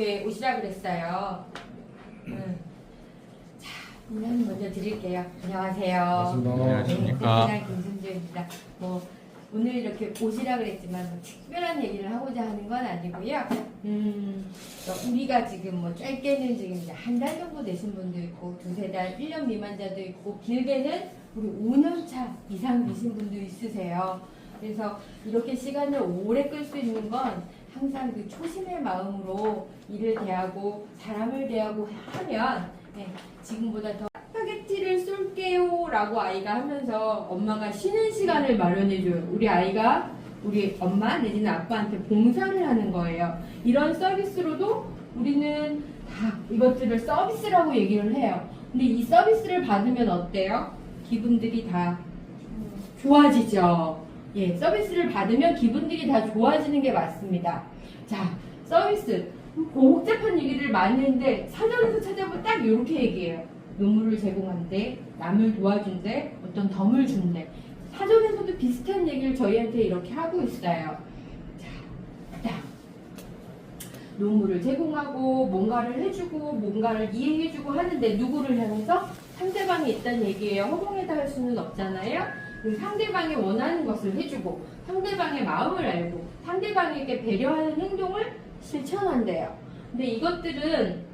이렇게 오시라 그랬어요. 음. 자, 인사는 먼저 드릴게요. 안녕하세요. 안녕하십니까. 네, 김순주입니다. 뭐 오늘 이렇게 오시라 그랬지만 뭐 특별한 얘기를 하고자 하는 건 아니고요. 음, 어, 우리가 지금 뭐 짧게는 지금 이제 한 달 정도 되신 분도 있고 두세 달, 1년 미만자도 있고 길게는 우리 5년 차 이상 되신 분도 있으세요. 그래서 이렇게 시간을 오래 끌 수 있는 건 항상 그 초심의 마음으로 일을 대하고 사람을 대하고 하면 네, 지금보다 더 스파게티를 쏠게요 라고 아이가 하면서 엄마가 쉬는 시간을 마련해줘요. 우리 아이가 우리 엄마 내지는 아빠한테 봉사를 하는 거예요. 이런 서비스로도 우리는 다 이것들을 서비스라고 얘기를 해요. 근데 이 서비스를 받으면 어때요? 기분들이 다 좋아지죠. 예, 서비스를 받으면 기분들이 다 좋아지는 게 맞습니다. 자, 서비스. 복잡한 얘기를 많이 했는데 사전에서 찾아보면 딱 이렇게 얘기해요. 눈물을 제공한대, 남을 도와준대, 어떤 덤을 준대. 사전에서도 비슷한 얘기를 저희한테 이렇게 하고 있어요. 자, 딱. 눈물을 제공하고 뭔가를 해주고 뭔가를 이해해주고 하는데 누구를 향해서 상대방이 있다는 얘기예요. 허공에다 할 수는 없잖아요. 그 상대방이 원하는 것을 해주고 상대방의 마음을 알고 상대방에게 배려하는 행동을 실천한대요. 근데 이것들은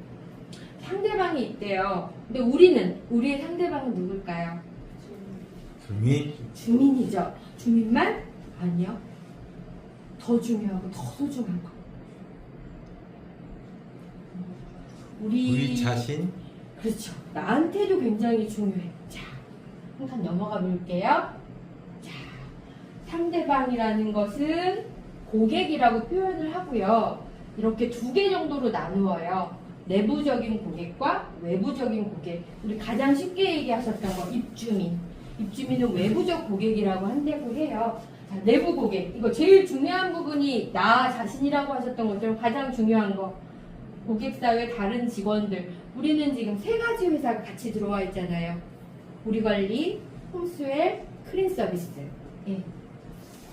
상대방이 있대요. 근데 우리는 우리의 상대방은 누굴까요? 주민 주민이죠. 주민만 아니요. 더 중요하고 더 소중한 거. 우리, 우리 자신 그렇죠. 나한테도 굉장히 중요해. 자, 한칸 넘어가 볼게요. 자, 상대방이라는 것은 고객이라고 표현을 하고요. 이렇게 두 개 정도로 나누어요. 내부적인 고객과 외부적인 고객. 우리 가장 쉽게 얘기하셨던 거, 입주민. 입주민은 외부적 고객이라고 한다고 해요. 자, 내부 고객. 이거 제일 중요한 부분이 나 자신이라고 하셨던 것처럼 가장 중요한 거. 고객사회 다른 직원들. 우리는 지금 세 가지 회사가 같이 들어와 있잖아요. 우리 관리, 홈스웰, 크린 서비스. 예.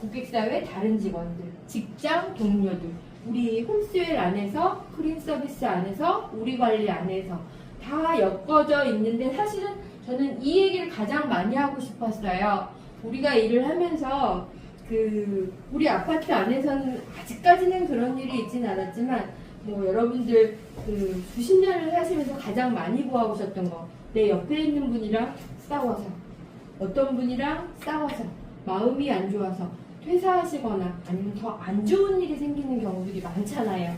고객사회 다른 직원들, 직장 동료들. 우리 홈스웰 안에서, 크린 서비스 안에서, 우리 관리 안에서 다 엮어져 있는데 사실은 저는 이 얘기를 가장 많이 하고 싶었어요. 우리가 일을 하면서 그 우리 아파트 안에서는 아직까지는 그런 일이 있진 않았지만 뭐 여러분들 그 수십 년을 하시면서 가장 많이 보아보셨던 거 내 옆에 있는 분이랑 싸워서 어떤 분이랑 싸워서 마음이 안 좋아서 퇴사하시거나 아니면 더 안 좋은 일이 생기는 경우들이 많잖아요.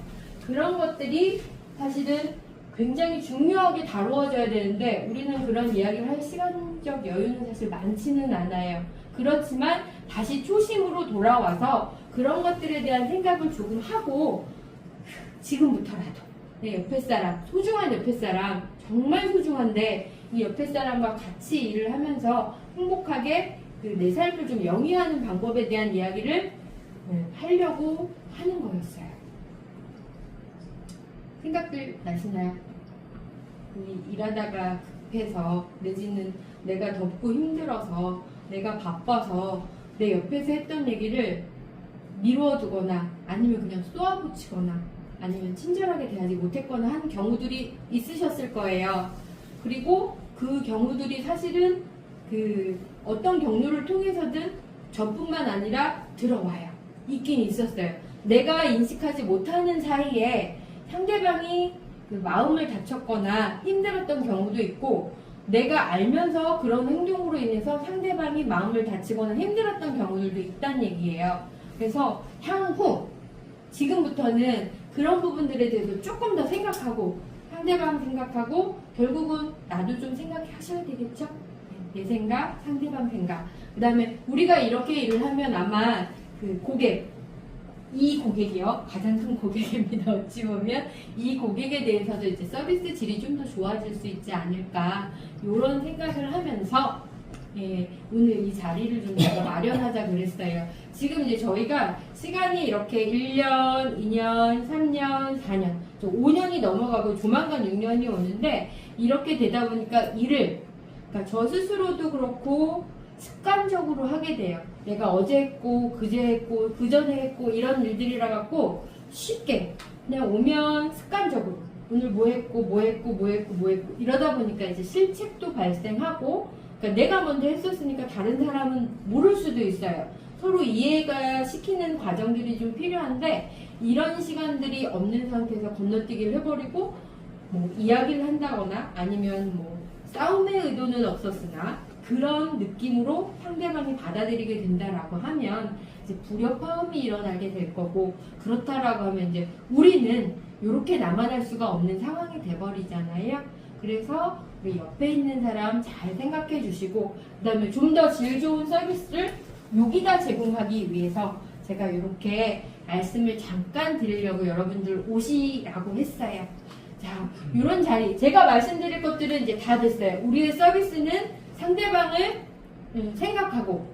그런 것들이 사실은 굉장히 중요하게 다루어져야 되는데 우리는 그런 이야기를 할 시간적 여유는 사실 많지는 않아요. 그렇지만 다시 초심으로 돌아와서 그런 것들에 대한 생각을 조금 하고 지금부터라도 내 옆에 사람, 소중한 옆에 사람, 정말 소중한데 이 옆에 사람과 같이 일을 하면서 행복하게 그 내 삶을 좀 영위하는 방법에 대한 이야기를 네, 하려고 하는 거였어요. 생각들 나시나요? 일하다가 급해서 내지는 내가 덥고 힘들어서 내가 바빠서 내 옆에서 했던 얘기를 미루어두거나 아니면 그냥 쏘아붙이거나 아니면 친절하게 대하지 못했거나 하는 경우들이 있으셨을 거예요. 그리고 그 경우들이 사실은 그 어떤 경로를 통해서든 저뿐만 아니라 들어와요. 있긴 있었어요. 내가 인식하지 못하는 사이에 상대방이 그 마음을 다쳤거나 힘들었던 경우도 있고 내가 알면서 그런 행동으로 인해서 상대방이 마음을 다치거나 힘들었던 경우들도 있다는 얘기예요. 그래서 향후 지금부터는 그런 부분들에 대해서 조금 더 생각하고 상대방 생각하고 결국은 나도 좀 생각하셔야 되겠죠? 내 생각, 상대방 생각. 그 다음에 우리가 이렇게 일을 하면 아마 그 고객, 이 고객이요. 가장 큰 고객입니다. 어찌 보면 이 고객에 대해서도 이제 서비스 질이 좀 더 좋아질 수 있지 않을까. 이런 생각을 하면서 예, 오늘 이 자리를 좀 마련하자 그랬어요. 지금 이제 저희가 시간이 이렇게 1년, 2년, 3년, 4년, 5년이 넘어가고 조만간 6년이 오는데 이렇게 되다 보니까 일을 그러니까 저 스스로도 그렇고 습관적으로 하게 돼요. 내가 어제 했고 그제 했고 그 전에 했고 이런 일들이라 갖고 쉽게 그냥 오면 습관적으로 오늘 뭐 했고 뭐 했고 뭐 했고 뭐 했고 이러다 보니까 이제 실책도 발생하고 그러니까 내가 먼저 했었으니까 다른 사람은 모를 수도 있어요. 서로 이해가 시키는 과정들이 좀 필요한데 이런 시간들이 없는 상태에서 건너뛰기를 해버리고 뭐 이야기를 한다거나 아니면 뭐 싸움의 의도는 없었으나 그런 느낌으로 상대방이 받아들이게 된다라고 하면 이제 불협화음이 일어나게 될 거고 그렇다라고 하면 이제 우리는 이렇게 나만할 수가 없는 상황이 돼버리잖아요. 그래서 우리 옆에 있는 사람 잘 생각해 주시고 그다음에 좀 더 질 좋은 서비스를 여기다 제공하기 위해서 제가 이렇게 말씀을 잠깐 드리려고 여러분들 오시라고 했어요. 자, 이런 자리 제가 말씀드릴 것들은 이제 다 됐어요. 우리의 서비스는 상대방을 음, 생각하고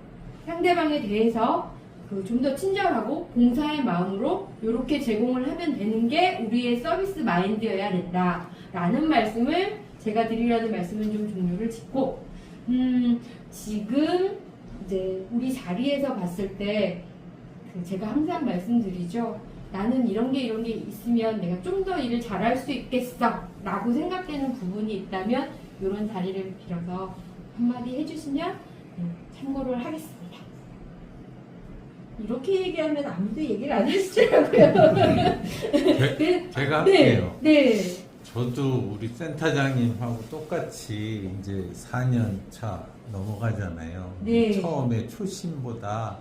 상대방에 대해서 그 좀 더 친절하고 봉사의 마음으로 이렇게 제공을 하면 되는 게 우리의 서비스 마인드여야 된다 라는 말씀을 제가 드리려는 말씀은 좀 종료를 짓고 음, 지금 이제 우리 자리에서 봤을 때그 제가 항상 말씀드리죠. 나는 이런 게 이런 게 있으면 내가 좀 더 일을 잘할 수 있겠어 라고 생각되는 부분이 있다면 이런 자리를 빌어서 한마디 해주시면 음, 참고를 하겠습니다. 이렇게 얘기하면 아무도 얘기를 안 하시더라고요. 네, 제가 네, 할게요. 네, 저도 우리 센터장님하고 똑같이 이제 4년 차 넘어가잖아요. 네. 처음에 초심보다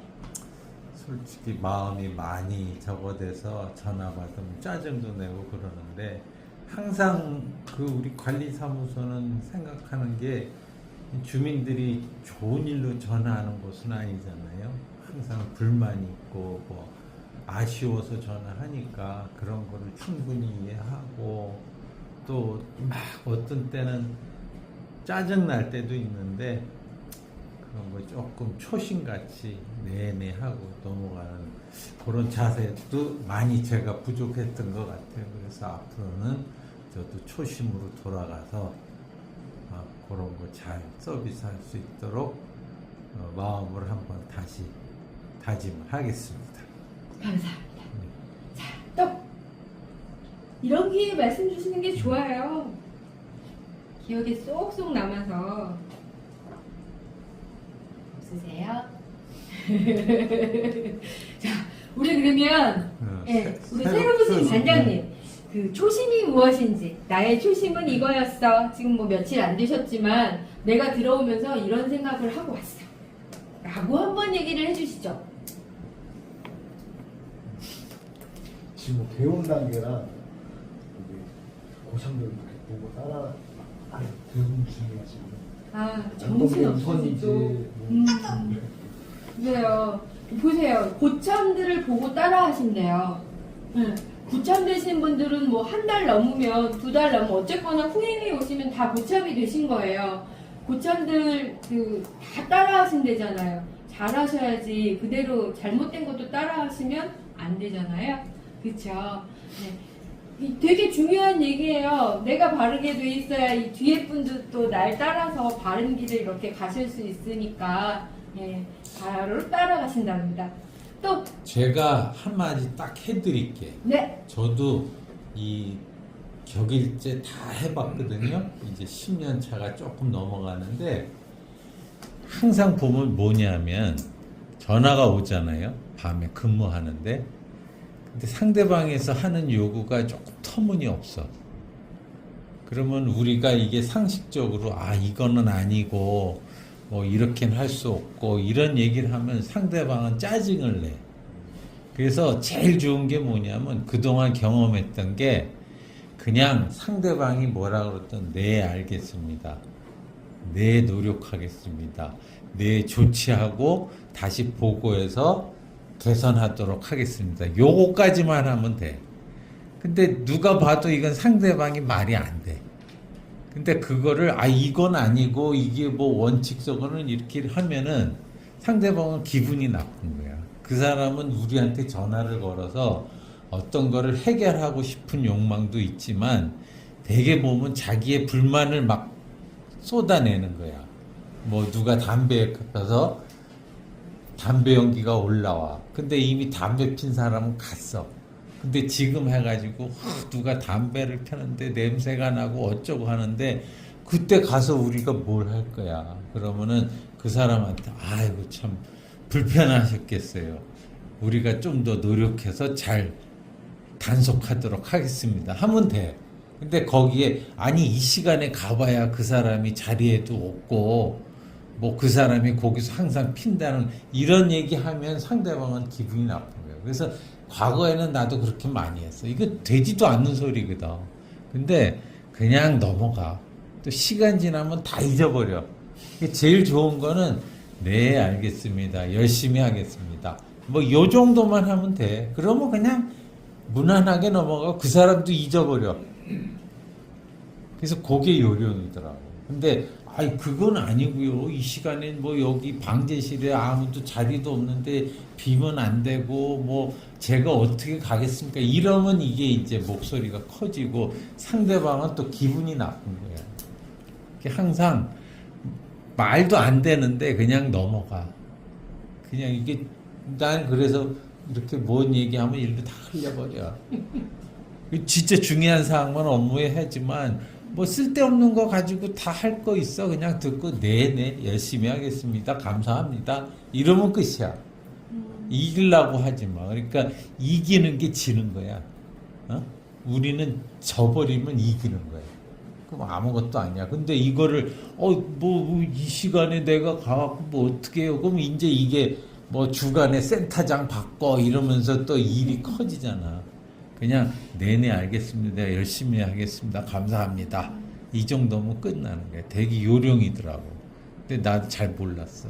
솔직히 마음이 많이 적어돼서 전화 받으면 짜증도 내고 그러는데 항상 그 우리 관리사무소는 생각하는 게 주민들이 좋은 일로 전화하는 곳은 아니잖아요. 항상 불만이 있고 뭐 아쉬워서 전화하니까 그런 거를 충분히 이해하고 또 막 어떤 때는 짜증 날 때도 있는데 그런 거 조금 초심같이 내내 하고 넘어가는 그런 자세도 많이 제가 부족했던 것 같아요. 그래서 앞으로는 저도 초심으로 돌아가서 아, 그런 거 잘 서비스할 수 있도록 어, 마음을 한번 다시 다짐을 하겠습니다. 감사합니다. 자, 또 이런 기회에 말씀 주시는 게 좋아요. 기억에 쏙쏙 남아서 없으세요? 자, 우리 그러면 예, 새- 우리 새로- 새로 오신 새로- 반장님 그 초심이 무엇인지 나의 초심은 이거였어. 지금 뭐 며칠 안 되셨지만 내가 들어오면서 이런 생각을 하고 왔어. 라고 한번 얘기를 해주시죠. 지금 뭐 배운 단계라 이게 고참들 이렇게 보고 따라 배운 중이야 지금. 아, 정신 없으시죠. 뭐 음, 그래요. 보세요. 고참들을 보고 따라 하신대요. 응. 고참 되신 분들은 뭐 한 달 넘으면 두 달 넘으면 어쨌거나 후임이 오시면 다 고참이 되신 거예요. 고참들 그 다 따라 하신대잖아요. 잘하셔야지 그대로 잘못된 것도 따라 하시면 안 되잖아요. 그쵸? 네. 이 되게 중요한 얘기예요. 내가 바르게 돼 있어야 이 뒤에 분도 또날 따라서 바른 길을 이렇게 가실 수 있으니까 예, 바로 따라가신답니다. 또 제가 한마디 딱 해드릴게. 네, 저도 이 격일제 다 해봤거든요. 이제 10년 차가 조금 넘어가는데 항상 보면 뭐냐면 전화가 오잖아요. 밤에 근무하는데 근데 상대방에서 하는 요구가 조금 터무니없어. 그러면 우리가 이게 상식적으로 아 이거는 아니고 뭐 이렇게는 할 수 없고 이런 얘기를 하면 상대방은 짜증을 내. 그래서 제일 좋은 게 뭐냐면 그동안 경험했던 게 그냥 상대방이 뭐라 그랬던 네 알겠습니다. 네 노력하겠습니다. 네 조치하고 다시 보고해서 개선하도록 하겠습니다. 요거까지만 하면 돼. 근데 누가 봐도 이건 상대방이 말이 안 돼. 근데 그거를 아 이건 아니고 이게 뭐 원칙적으로는 이렇게 하면은 상대방은 기분이 나쁜 거야. 그 사람은 우리한테 전화를 걸어서 어떤 거를 해결하고 싶은 욕망도 있지만 대개 보면 자기의 불만을 막 쏟아내는 거야. 뭐 누가 담배에 펴서 담배 연기가 올라와. 근데 이미 담배 핀 사람은 갔어. 근데 지금 해가지고 하, 누가 담배를 피는데 냄새가 나고 어쩌고 하는데 그때 가서 우리가 뭘 할 거야. 그러면은 그 사람한테 아이고 참 불편하셨겠어요. 우리가 좀 더 노력해서 잘 단속하도록 하겠습니다. 하면 돼. 근데 거기에 아니 이 시간에 가봐야 그 사람이 자리에도 없고 뭐 그 사람이 거기서 항상 핀다는 이런 얘기하면 상대방은 기분이 나쁜 거예요. 그래서 과거에는 나도 그렇게 많이 했어. 이거 되지도 않는 소리거든. 근데 그냥 넘어가. 또 시간 지나면 다 잊어버려. 제일 좋은 거는 네 알겠습니다. 열심히 하겠습니다. 뭐 요 정도만 하면 돼. 그러면 그냥 무난하게 넘어가. 그 사람도 잊어버려. 그래서 그게 요령이더라고. 근데 아이 그건 아니고요. 이 시간엔 뭐 여기 방제실에 아무도 자리도 없는데 비면 안 되고 뭐 제가 어떻게 가겠습니까? 이러면 이게 이제 목소리가 커지고 상대방은 또 기분이 나쁜 거야. 항상 말도 안 되는데 그냥 넘어가. 그냥 이게 난 그래서 이렇게 뭔 얘기하면 일로 다 흘려버려. 진짜 중요한 사항만 업무에 하지만 뭐 쓸데없는 거 가지고 다 할 거 있어. 그냥 듣고 네네 열심히 하겠습니다. 감사합니다. 이러면 끝이야. 이기려고 하지 마. 그러니까 이기는 게 지는 거야. 어? 우리는 져버리면 이기는 거야. 그럼 아무것도 아니야. 근데 이거를 어뭐 이 시간에 내가 가갖고 뭐 어떻게 해요? 그럼 이제 이게 뭐 주간에 센터장 바꿔 이러면서 또 일이 커지잖아 그냥 네네 알겠습니다. 열심히 하겠습니다. 감사합니다. 이 정도면 끝나는 거야. 되게 요령이더라고. 근데 나도 잘 몰랐어.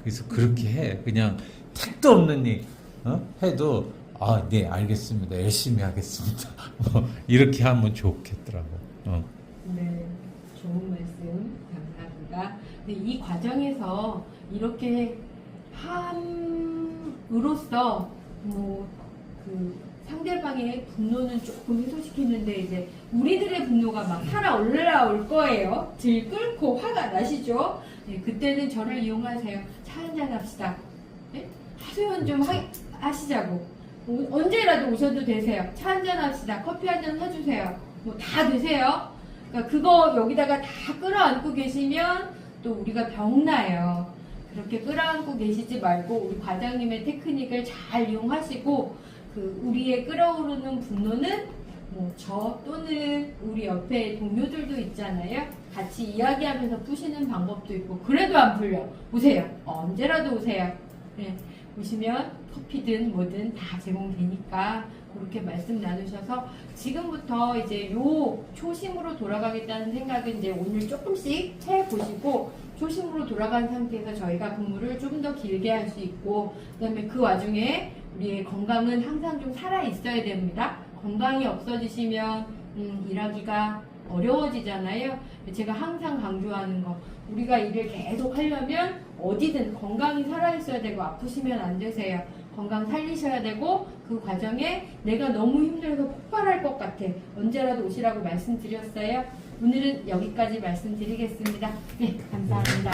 그래서 그렇게 해. 그냥 택도 없는 일 어? 해도 아 네 알겠습니다. 열심히 하겠습니다. 뭐 이렇게 하면 좋겠더라고. 어. 네, 좋은 말씀 감사합니다. 근데 이 과정에서 이렇게 함으로써 뭐그 상대방의 분노는 조금 해소시키는데 이제 우리들의 분노가 막 살아 올라올 거예요. 질 끓고 화가 나시죠? 네, 그때는 저를 이용하세요. 차 한잔 합시다. 네? 하소연 좀 하, 하시자고. 오- 언제라도 오셔도 되세요. 차 한잔 합시다. 커피 한 잔 사주세요. 뭐 다 되세요. 그러니까 그거 여기다가 다 끌어안고 계시면 또 우리가 병나요. 그렇게 끌어안고 계시지 말고 우리 과장님의 테크닉을 잘 이용하시고 그 우리의 끌어오르는 분노는 뭐 저 또는 우리 옆에 동료들도 있잖아요. 같이 이야기하면서 푸시는 방법도 있고 그래도 안 풀려. 오세요. 언제라도 오세요. 네. 오시면 커피든 뭐든 다 제공되니까 그렇게 말씀 나누셔서 지금부터 이제 요 초심으로 돌아가겠다는 생각은 이제 오늘 조금씩 채 보시고 초심으로 돌아간 상태에서 저희가 근무를 좀 더 길게 할 수 있고 그다음에 그 와중에 우리의 건강은 항상 좀 살아 있어야 됩니다. 건강이 없어지시면 음, 일하기가 어려워지잖아요. 제가 항상 강조하는 거 우리가 일을 계속 하려면 어디든 건강이 살아 있어야 되고 아프시면 안 되세요. 건강 살리셔야 되고 그 과정에 내가 너무 힘들어서 폭발할 것 같아. 언제라도 오시라고 말씀드렸어요. 오늘은 여기까지 말씀드리겠습니다. 네, 감사합니다.